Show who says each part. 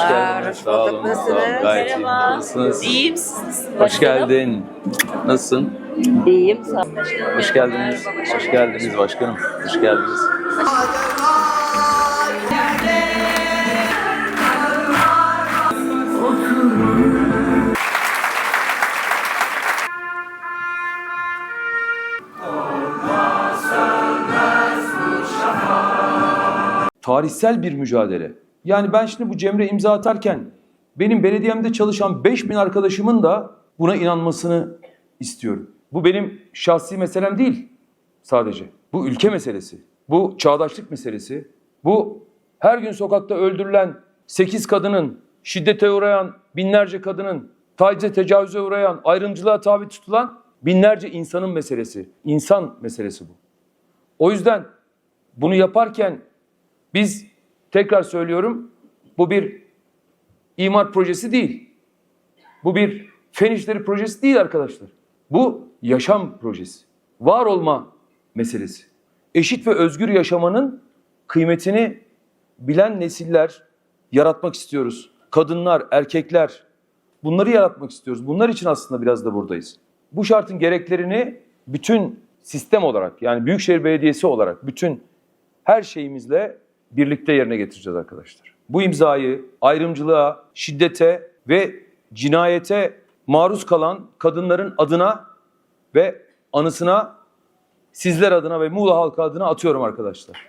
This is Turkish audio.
Speaker 1: geldiniz.
Speaker 2: Hoş
Speaker 1: Sağ
Speaker 2: bulduk.
Speaker 1: olun.
Speaker 2: Nasılsınız?
Speaker 1: Sağ olun. Gayet iyiyim.
Speaker 3: Merhaba.
Speaker 1: Nasılsınız?
Speaker 3: İyiyim siz nasılsınız?
Speaker 1: Hoş geldin. Nasılsın?
Speaker 2: İyiyim sağ olun.
Speaker 1: Hoş geldiniz. Hoş geldiniz başkanım. Hoş geldiniz. Tarihsel bir mücadele. Yani ben şimdi bu Cemre imza atarken benim belediyemde çalışan 5000 arkadaşımın da buna inanmasını istiyorum. Bu benim şahsi meselem değil sadece. Bu ülke meselesi. Bu çağdaşlık meselesi. Bu her gün sokakta öldürülen 8 kadının, şiddete uğrayan binlerce kadının, tacize tecavüze uğrayan, ayrımcılığa tabi tutulan binlerce insanın meselesi. İnsan meselesi bu. O yüzden bunu yaparken biz tekrar söylüyorum bu bir imar projesi değil. Bu bir fen işleri projesi değil arkadaşlar. Bu yaşam projesi. Var olma meselesi. Eşit ve özgür yaşamanın kıymetini bilen nesiller yaratmak istiyoruz. Kadınlar, erkekler bunları yaratmak istiyoruz. Bunlar için aslında biraz da buradayız. Bu şartın gereklerini bütün sistem olarak yani Büyükşehir Belediyesi olarak bütün her şeyimizle birlikte yerine getireceğiz arkadaşlar. Bu imzayı ayrımcılığa, şiddete ve cinayete maruz kalan kadınların adına ve anısına sizler adına ve Muğla halkı adına atıyorum arkadaşlar.